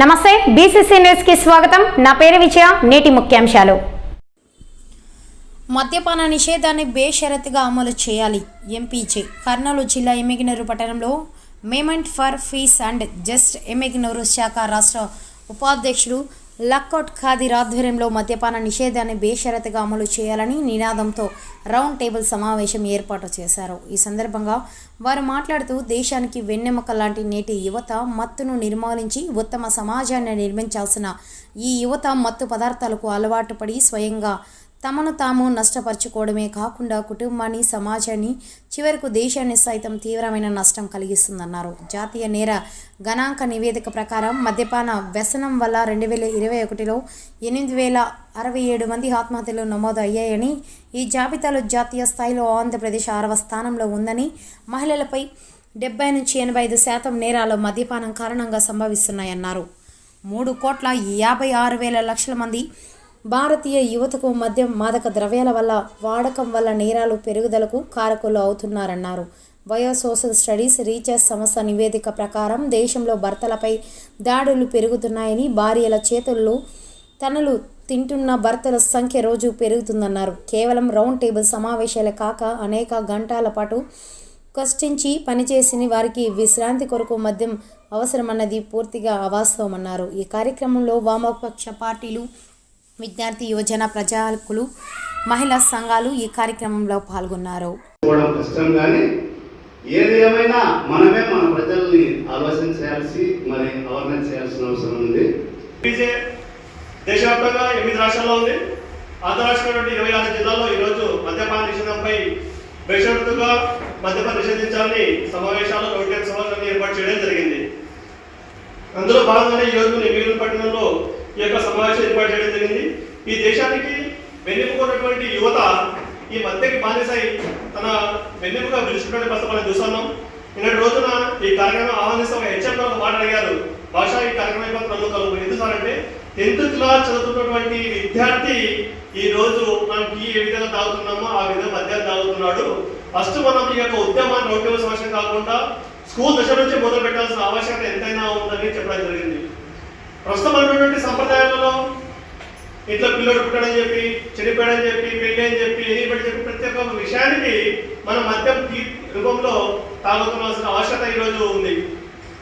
నమస్తే బీసీసీ న్యూస్కి స్వాగతం. నా పేరు విజయ నేటి ముఖ్యాంశాలు. మద్యపాన నిషేధాన్ని బేషరతుగా అమలు చేయాలి ఎంపీజే కర్నూలు జిల్లా ఎమ్మిగినూరు పట్టణంలో movement for fees and just Emmiganur శాఖ రాష్ట్ర ఉపాధ్యక్షుడు లక్కౌట్ ఖాదీర్ ఆధ్వర్యంలో మద్యపాన నిషేధాన్ని బేషరతుగా అమలు చేయాలని నినాదంతో రౌండ్ టేబుల్ సమావేశం ఏర్పాటు చేశారు. ఈ సందర్భంగా వారు మాట్లాడుతూ దేశానికి వెన్నెముక లాంటి నేటి యువత మత్తును నిర్మూలించి ఉత్తమ సమాజాన్ని నిర్మించాల్సిన ఈ యువత మత్తు పదార్థాలకు అలవాటు పడి స్వయంగా తమను తాము నష్టపరుచుకోవడమే కాకుండా కుటుంబాన్ని సమాజాన్ని చివరకు దేశాన్ని సైతం తీవ్రమైన నష్టం కలిగిస్తుందన్నారు. జాతీయ నేర గణాంక నివేదిక ప్రకారం మద్యపాన వ్యసనం వల్ల రెండు వేల ఇరవై ఒకటిలో ఎనిమిది వేల అరవై ఏడు మంది ఆత్మహత్యలు నమోదు అయ్యాయని ఈ జాబితాలో జాతీయ స్థాయిలో ఆంధ్రప్రదేశ్ ఆరవ స్థానంలో ఉందని మహిళలపై డెబ్బై నుంచి ఎనభై ఐదు శాతం నేరాలు మద్యపానం కారణంగా సంభవిస్తున్నాయన్నారు. మూడు కోట్ల యాభై ఆరు వేల లక్షల మంది భారతీయ యువతకు మద్యం మాదక ద్రవ్యాల వల్ల వాడకం వల్ల నేరాలు పెరుగుదలకు కారకులు అవుతున్నారన్నారు. బయో సోషల్ స్టడీస్ రీసెర్చ్ సంస్థ నివేదిక ప్రకారం దేశంలో భర్తలపై దాడులు పెరుగుతున్నాయని భార్యల చేతుల్లో తనలు తింటున్న భర్తల సంఖ్య రోజు పెరుగుతుందన్నారు. కేవలం రౌండ్ టేబుల్ సమావేశాలే కాక అనేక గంటల పాటు కష్టించి పనిచేసిన వారికి విశ్రాంతి కొరకు మద్యం అవసరమన్నది పూర్తిగా అవాస్తవమన్నారు. ఈ కార్యక్రమంలో వామపక్ష పార్టీలు విద్యార్థి యువజన ప్రజాకులు మహిళా సంఘాలు ఈ కార్యక్రమంలో పాల్గొన్నారు. ఏది ఏమైనా మనమే మన ప్రజల్ని ఆలోచన చేయాల్సి మరి అవేర్నెస్ చేయాల్సిన అవసరం ఉంది. బీజే దేశవ్యాప్తంగా ఎనిమిది రాష్ట్రాల్లో ఉంది. రాష్ట్రంలో ఇరవై ఆరు జిల్లాల్లో ఈరోజు మద్యపాన నిషేధంపై బేషరతుగా మద్యపాన నిషేధించాలని సమావేశాలు రోడ్డు ఏర్పాటు చేయడం జరిగింది. అందులో భాగంగానే ఈ రోజు నెల్లూరు పట్టణంలో ఈ యొక్క సమావేశం ఏర్పాటు చేయడం జరిగింది. ఈ దేశానికి వెన్నెముకున్నటువంటి యువత ఈ మధ్యకి బానిసై తన వెన్నెముక పిలుచుకునే ప్రస్తుతం మనం చూస్తున్నాం. నిన్నటి రోజున ఈ కార్యక్రమం ఆహ్వానిస్తాం హెచ్ఎంలో హెచ్ఎం ఒక మాట అడిగారు. భాష ఈ కార్యక్రమం యొక్క నన్ను కలుపు ఎందుకు సార్ అంటే టెన్త్ క్లాస్ చదువుతున్నటువంటి విద్యార్థి ఈ రోజు మనం టీ ఏ విధంగా తాగుతున్నామో ఆ విధంగా మద్యాన్ని తాగుతున్నాడు. ఫస్ట్ మనం ఈ యొక్క ఉద్యమాన్ని రోడ్డు సమస్య కాకుండా స్కూల్ దశ నుంచి మొదలు పెట్టాల్సిన ఆవశ్యకత ఎంతైనా ఉందని చెప్పడం జరిగింది. ప్రస్తుతం ఉన్నటువంటి సంప్రదాయాలలో ఇంట్లో పిల్లడు పుట్టాడని చెప్పి చనిపోయాడని చెప్పి పెళ్ళి అని చెప్పి ఎనిపడి చెప్పి ప్రతి ఒక్క విషయానికి మన మద్యం తీ రూపంలో తాగుతున్న ఆవశ్యకత ఈరోజు ఉంది.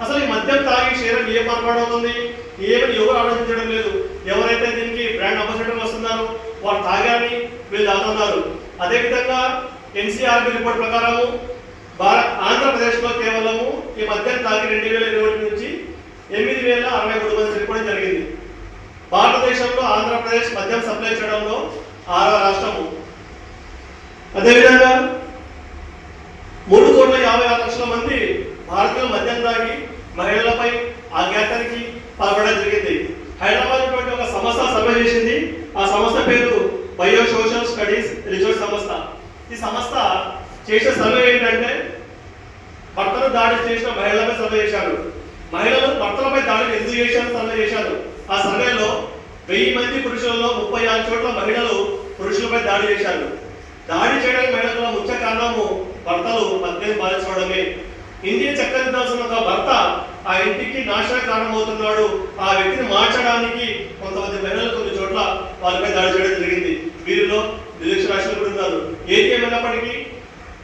అసలు ఈ మద్యం తాగి శరీరం ఏ పొరపడం ఉంది ఏమని ఎవరు ఆలోచించడం లేదు. ఎవరైతే దీనికి బ్రాండ్ అంబాసిడర్ వస్తున్నారో వారు తాగాని వీళ్ళు తాగుతున్నారు అదేవిధంగా ఎన్సీఆర్బీ రిపోర్ట్ ప్రకారము భారత్ ఆంధ్రప్రదేశ్లో కేవలము ఈ మద్యం తాగి రెండు వేల ఇరవై నుంచి ఎనిమిది వేల అరవై మూడు మంది చనిపోవడం జరిగింది. భారతదేశంలో ఆంధ్రప్రదేశ్ మద్యం సప్లై చేయడంలో ఆరవ రాష్ట్రము. అదేవిధంగా మూడు కోట్ల యాభై ఆరు లక్షల మంది భారతీయులు మద్యం తాగి మహిళలపై ఆజ్ఞాతానికి పాల్పడడం జరిగింది. హైదరాబాద్ ఉన్నటువంటి ఒక సంస్థ సర్వే చేసింది. ఆ సంస్థ పేరు బయో సోషల్ స్టడీస్ రిసోర్స్ సంస్థ. ఈ సంస్థ చేసిన సర్వే ఏంటంటే భర్తను దాడి చేసిన మహిళలపై సర్వే చేశారు. మహిళలు భర్తలపై దాడిని ఎందుకు చేశారు సర్వే చేశారు? ఆ సర్వేలో వెయ్యి మంది పురుషులలో ముప్పై ఆరు చోట్ల మహిళలు పురుషులపై దాడి చేశారు. దాడి చేయడానికి మహిళల ముఖ్య కారణము భర్తలు మద్యం బాధించడమే ఇంటిని చక్కదిద్దాల్సిన ఒక భర్త ఆ ఇంటికి నాశన కారణమవుతున్నాడు ఆ వ్యక్తిని మార్చడానికి కొంతమంది మహిళలు కొన్ని చోట్ల వారిపై దాడి చేయడం జరిగింది. వీరిలో నిరక్షరాశులు కూడా ఉన్నారు. ఏది ఏమైనప్పటికీ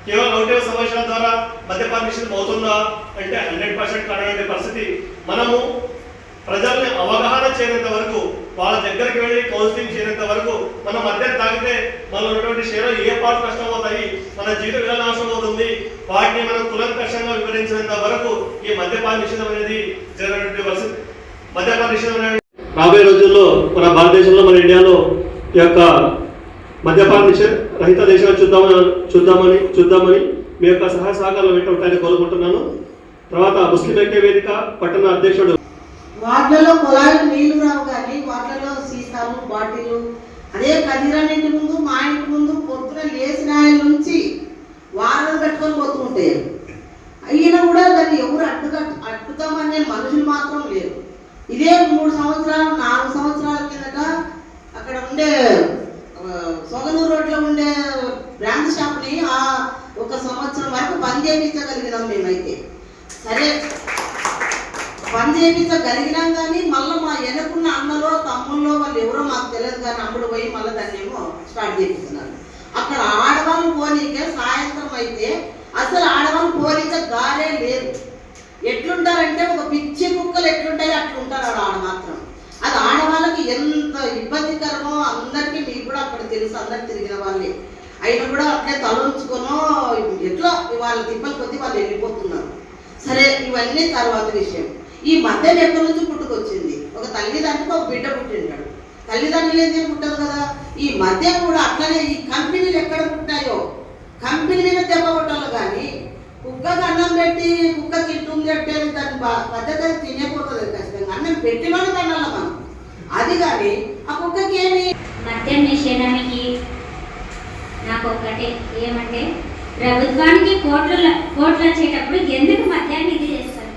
కేవలం ఒకటే సమాచారం ద్వారా మద్యపాన నిషేధం అవుతుందా అంటే హండ్రెడ్ పర్సెంట్ కానటువంటి పరిస్థితి. మనము ప్రజల్ని అవగాహన చేయనంత వరకు వాళ్ళ దగ్గరికి వెళ్ళి కౌన్సిలింగ్ చేయనంత వరకు మనం మధ్య తాగితే మనలో ఉన్నటువంటి శరీరం ఏ పాటు నష్టం అవుతాయి మన జీవిత విధానం నాశనం అవుతుంది. వాటిని మనం కులంకషంగా వివరించినంత వరకు ఈ మద్యపాన నిషేధం అనేది జరిగినటువంటి పరిస్థితి. మద్యపాన నిషేధం అనేది రాబోయే రోజుల్లో మన భారతదేశంలో మన ఇండియాలో ఈ యొక్క మద్యపాన నిషేధ రహిత దేశంగా చూద్దామని చూద్దామని చూద్దామని మీ యొక్క సహాయ సహకారాలు వెంట ఉంటాయని కోరుకుంటున్నాను. తర్వాత ముస్లిం ఐక్య వేదిక పట్టణ అధ్యక్షుడు వాటిలలో కుళాయిలు నీళ్ళు రావు కానీ వాటిలో సీసాలు బాటిల్. అదే కదిరాని ఇంటి ముందు మా ఇంటి ముందు పొద్దున లేచిన ఆయన నుంచి వారాలు కట్టుకొని పోతుంటే అయినా కూడా దాన్ని ఎవరు అడ్డుక అడ్డుతామనే మనుషులు మాత్రం లేరు. ఇదే మూడు సంవత్సరాలు నాలుగు సంవత్సరాల కిందట అక్కడ ఉండే సోగనూరు సొగనూరు రోడ్లో ఉండే బ్రాంచ్ షాప్ని ఆ ఒక సంవత్సరం వరకు బంద్ చేయించగలిగినాం మేమైతే. సరే. పని చేయించగలిగినాం కానీ మళ్ళీ మా వెనకున్న అన్నలో తమ్ముల్లో వాళ్ళు ఎవరో మాకు తెలియదు కానీ అమ్ముడు పోయి మళ్ళీ దాన్ని ఏమో స్టార్ట్ చేపిస్తున్నారు. అక్కడ ఆడవాళ్ళు పోనీకే సాయంత్రం అయితే అసలు ఆడవాళ్ళు పోనీక గాలే లేదు. ఎట్లుంటారంటే ఒక పిచ్చి కుక్కలు ఎట్లుంటాయి అట్లుంటారు ఆడ ఆడ మాత్రం. అది ఆడవాళ్ళకి ఎంత ఇబ్బందికరమో అందరికీ మీకు కూడా అక్కడ తెలుసు అందరు తిరిగిన వాళ్ళే. అయినా కూడా అట్లే తలంచుకొనో ఎట్లా వాళ్ళ తిప్పలు కొద్దీ వాళ్ళు వెళ్ళిపోతున్నారు. సరే ఇవన్నీ తర్వాత విషయం. ఈ మధ్యన ఎక్కడి నుంచి పుట్టుకొచ్చింది? ఒక తల్లిదండ్రులకు ఒక బిడ్డ పుట్టింటాడు. తల్లిదండ్రులు ఏం పుట్టదు కదా? ఈ మధ్య కూడా అట్లనే ఈ కంపెనీలు ఎక్కడ పుట్టాయో కంపెనీ మీద దెబ్బ కొట్టాలి కానీ కుక్కకు అన్నం పెట్టి కుక్క తింటుంది అంటే దాని పద్ధతి అది తినేపోతుంది ఖచ్చితంగా. అన్నం పెట్టినోడు తినాలి మనం? అది కానీ ఆ కుక్కకి ఏమి? మద్యం నిషేధానికి నాకు ఒకటే ఏమంటే ప్రభుత్వానికి కోట్లు కోట్లు వచ్చేటప్పుడు ఎందుకు మద్యాన్ని ఇది చేస్తారు?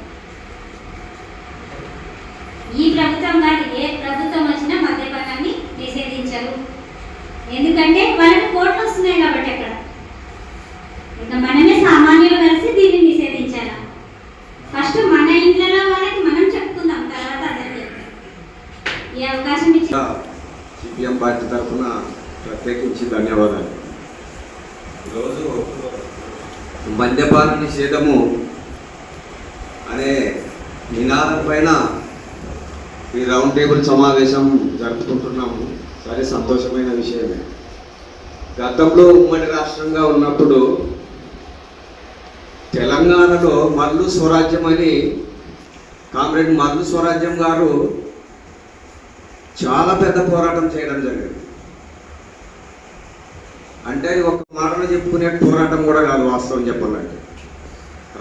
ఈ ప్రభుత్వం కాదు ఏ ప్రభుత్వం వచ్చినా మద్యపానాన్ని నిషేధించరు. ఎందుకంటే వాళ్ళకి కోట్లు వస్తున్నాయి కాబట్టి అక్కడ. ఇంకా మనమే సామాన్యులు కలిసి దీన్ని నిషేధించాలా? ఫస్ట్ మన ఇంట్లో వాళ్ళకి మనం చెప్పుకుందాం తర్వాత అందరికీ ఈ అవకాశం ఇచ్చి సిపిఎం పార్టీ తరఫున ప్రత్యేకించి ధన్యవాదాలు. ఈరోజు మద్యపాన నిషేధము అనే నినాదం పైన ఈ రౌండ్ టేబుల్ సమావేశం జరుపుకుంటున్నాము. సరే సంతోషమైన విషయమే. గతంలో ఉమ్మడి రాష్ట్రంగా ఉన్నప్పుడు తెలంగాణలో మల్లు స్వరాజ్యం అని కామ్రేడ్ మల్లు స్వరాజ్యం గారు చాలా పెద్ద పోరాటం చేయడం జరిగింది. అంటే అది ఒక మాటలో చెప్పుకునే పోరాటం కూడా కాదు వాస్తవం చెప్పాలంటే.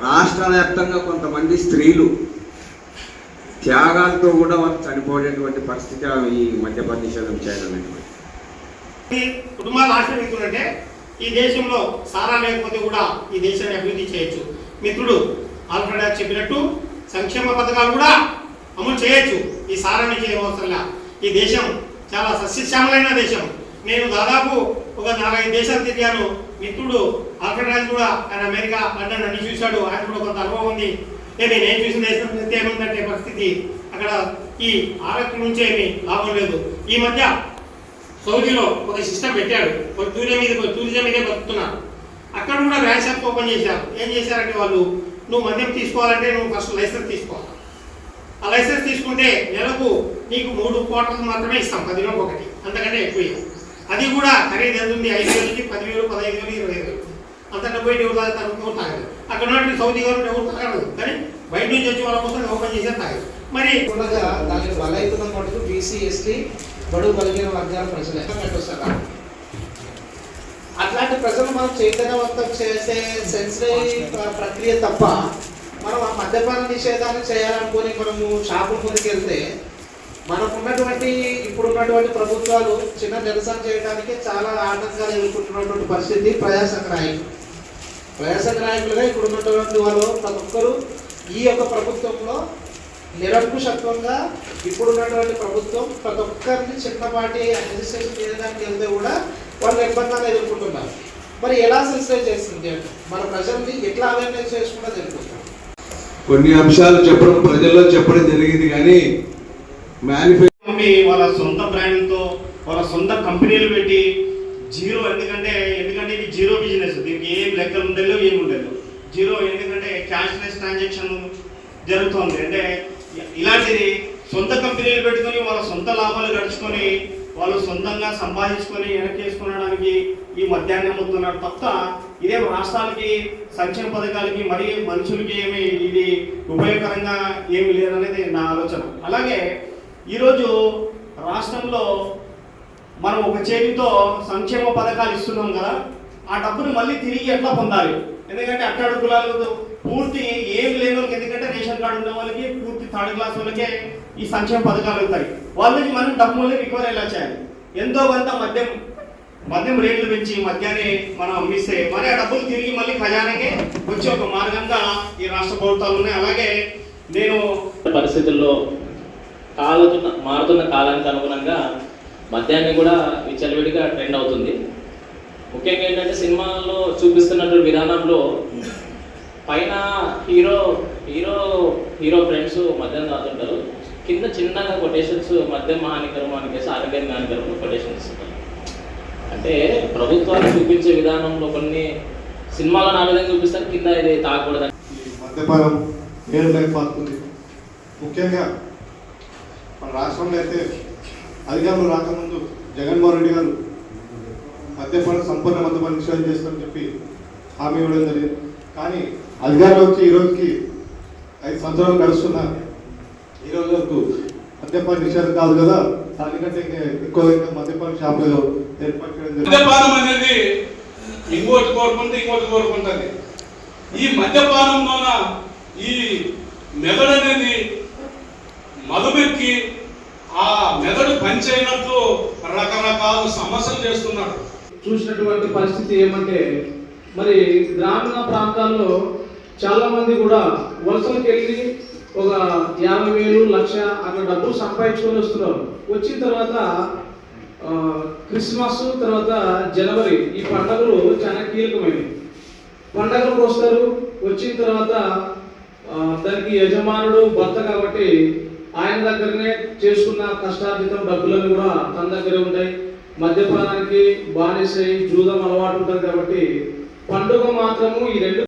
రాష్ట్ర వ్యాప్తంగా కొంతమంది స్త్రీలు త్యాగాలతో కూడా వాళ్ళు చనిపోయేటువంటి పరిస్థితి ఈ మద్యపాన నిషేధం చేయడం అనేటువంటి కుటుంబాలు ఆశ్రమిస్తుంటే ఈ దేశంలో సారా లేకపోతే కూడా ఈ దేశాన్ని అభివృద్ధి చేయొచ్చు. మిత్రుడు ఆల్ఫ్రెడ్ చెప్పినట్టు సంక్షేమ పథకాలు కూడా అమలు చేయొచ్చు. ఈ సారాన్ని చేయవసరంలా ఈ దేశం చాలా సస్యశ్యామలైన దేశం. నేను దాదాపు ఒక నాలుగైదు దేశాలు తిరిగాను మిత్రుడు ఆల్ఫ్రెడ్ రాజ్ కూడా ఆయన అమెరికా లండన్ అన్ని చూశాడు. ఆయన కూడా కొంత అనుభవం ఉంది. ఏ నేను ఏం చూసిన దేశం అయితే ఏముందంటే పరిస్థితి. అక్కడ ఈ ఆరోగ్యం నుంచి ఏమి లాభం లేదు. ఈ మధ్య సౌదీలో ఒక సిస్టమ్ పెట్టాడు. ఒక టూరిజం మీద టూరిజం మీదే బతుకుతున్నారు. అక్కడ కూడా వ్యాన్ షాప్ ఓపెన్ చేశారు. ఏం చేశారంటే వాళ్ళు నువ్వు మద్యం తీసుకోవాలంటే నువ్వు ఫస్ట్ లైసెన్స్ తీసుకోవాలి. ఆ లైసెన్స్ తీసుకుంటే నెలకు నీకు మూడు క్వార్టర్స్ మాత్రమే ఇస్తాం. పది ఒకటి. అంతకంటే ఎక్కువ ఇవ్వం. అది కూడా ఖరీదు ఎంత ఉంది? ఐదు నుంచి పదివేలు పదహైదు వేలు ఇరవై వేలు. అంత డబ్బు ఎవరు తాగుతారు ఎవరు తాగదు అక్కడ ఉన్నటువంటి సౌదీ గవర్నమెంట్ ఎవరు తాగదు కానీ బయట నుంచి వచ్చి వాళ్ళ కోసం ఓపెన్ చేసే తాగదు మరి ఉండగా దానికి బలైతున్న మటుకు బీసీ ఎస్టీ బడుగు బలిగిన వర్గాల ప్రజలు. అట్లాంటి ప్రజలు మనం చైతన్యవంతం చేసే సెన్సిటివ్ ప్రక్రియ తప్ప మనం ఆ మద్యపాన నిషేధాన్ని చేయాలనుకొని మనము షాపుల ముందుకు వెళ్తే మనకు ఉన్నటువంటి ఇప్పుడున్నటువంటి ప్రభుత్వాలు చిన్న నిరసన చేయడానికి చాలా ఆటంకాలు ఎదుర్కొంటున్నటువంటి పరిస్థితి ప్రజాసంఘ నాయకులు. ప్రజాసంఘ నాయకులుగా ఇప్పుడు ఉన్నటువంటి వాళ్ళు ప్రతి ఒక్కరు ఈ యొక్క ప్రభుత్వంలో నిరంకుశత్వంగా ఇప్పుడున్నటువంటి ప్రభుత్వం ప్రతి ఒక్కరిని చిన్నపాటి అడ్మినిస్ట్రేషన్ చేయడానికి వెళ్తే కూడా వాళ్ళు ఇబ్బందులు ఎదుర్కొంటున్నారు. మరి ఎలా సెన్సిటైజ్ చేస్తుంది మన ప్రజల్ని ఎట్లా అవేర్నెస్ చేసుకుంటా జరుగుతుంది కొన్ని అంశాలు చెప్పడం ప్రజల్లో చెప్పడం జరిగింది కానీ వాళ్ళ సొంత బ్రాండ్తో వాళ్ళ సొంత కంపెనీలు పెట్టి జీరో ఎందుకంటే ఎందుకంటే ఇది జీరో బిజినెస్ దీనికి ఏం లెక్కలు ఉండలేవు ఏమి ఉండలేవు జీరో ఎందుకంటే క్యాష్లెస్ ట్రాన్సాక్షన్ జరుగుతుంది. అంటే ఇలాంటిది సొంత కంపెనీలు పెట్టుకొని వాళ్ళ సొంత లాభాలు గడుచుకొని వాళ్ళు సొంతంగా సంపాదించుకొని వెనకేసుకోవడానికి ఈ మధ్యాహ్నం అమ్ముతున్నారు తప్ప ఇదేం రాష్ట్రాలకి సంక్షేమ పథకాలకి మరి మనుషులకి ఏమి ఇది ఉపయోగకరంగా ఏమి లేదనేది నా ఆలోచన. అలాగే ఈరోజు రాష్ట్రంలో మనం ఒక చేతితో సంక్షేమ పథకాలు ఇస్తున్నాం కదా ఆ డబ్బును మళ్ళీ తిరిగి ఎట్లా పొందాలి? ఎందుకంటే అట్టడు కులాలు పూర్తి ఏం లేని వాళ్ళకి ఎందుకంటే రేషన్ కార్డు ఉన్న వాళ్ళకి పూర్తి థర్డ్ క్లాస్ వాళ్ళకే ఈ సంక్షేమ పథకాలు ఉంటాయి వాళ్ళకి మనం డబ్బుల్ని రికవర్ ఎలా చేయాలి? ఎంతో కొంత మద్యం మద్యం రేట్లు పెంచి మద్యాన్ని మనం అమ్మిస్తే మరి ఆ డబ్బులు తిరిగి మళ్ళీ ఖజానాకే వచ్చే ఒక మార్గంగా ఈ రాష్ట్ర ప్రభుత్వాలు ఉన్నాయి. అలాగే నేను పరిస్థితుల్లో కాలుతున్న మారుతున్న కాలానికి అనుగుణంగా మద్యాన్ని కూడా విచ్చలవిడిగా ట్రెండ్ అవుతుంది. ముఖ్యంగా ఏంటంటే సినిమాల్లో చూపిస్తున్నటువంటి విధానంలో పైన హీరో హీరో హీరో ఫ్రెండ్స్ మద్యం తాగుతుంటారు. కింద చిన్నగా కొటేషన్స్ మద్యం హానికరం అనేసి ఆరోగ్యం హానికరం కొటేషన్స్ ఇస్తారు అంటే ప్రభుత్వాన్ని చూపించే విధానంలో కొన్ని సినిమాలో నా విధంగా చూపిస్తారు కింద ఇది తాగకూడదని. మద్యపానం ముఖ్యంగా మన రాష్ట్రంలో అయితే అధికారంలో రాకముందు జగన్మోహన్ రెడ్డి గారు మద్యపాన సంపూర్ణ మద్యపాన నిషేధం చేస్తామని చెప్పి హామీ ఇవ్వడం జరిగింది. కానీ అధికారంలో వచ్చి ఈ రోజుకి ఐదు సంవత్సరాలు గడుస్తున్నా ఈ రోజు వరకు మద్యపాన నిషేధం కాదు కదా? దానికంటే ఎక్కువ మద్యపాన షాపులు ఏర్పాటు చేయడం జరిగింది. మద్యపానం అనేది ఇంకోటి కోరుకుంటే ఇంకోటి కోరుకుంటుంది. ఈ మద్యపానంలోన ఈ మెదడు అనేది మధుమెక్కి ఆ పనిచేయనట్లు రకరకాల సమస్యలు చేస్తున్నాడు చూసినటువంటి పరిస్థితి ఏమంటే మరి గ్రామీణ ప్రాంతాల్లో చాలా మంది కూడా వలసలకు వెళ్ళి ఒక యాభై వేలు లక్ష అట్లా డబ్బులు సంపాదించుకొని వస్తున్నారు. వచ్చిన తర్వాత క్రిస్మస్ తర్వాత జనవరి ఈ పండుగలు చాలా కీలకమైనవి. పండగలకు వస్తారు వచ్చిన తర్వాత దానికి యజమానుడు భర్త కాబట్టి ఆయన దగ్గరనే చేసుకున్న కష్టార్జితం డబ్బులను కూడా తన దగ్గరే ఉంటాయి. మద్యపానానికి బానిసై జూదం అలవాటు ఉంటుంది కాబట్టి పండుగ మాత్రము ఈ రెండు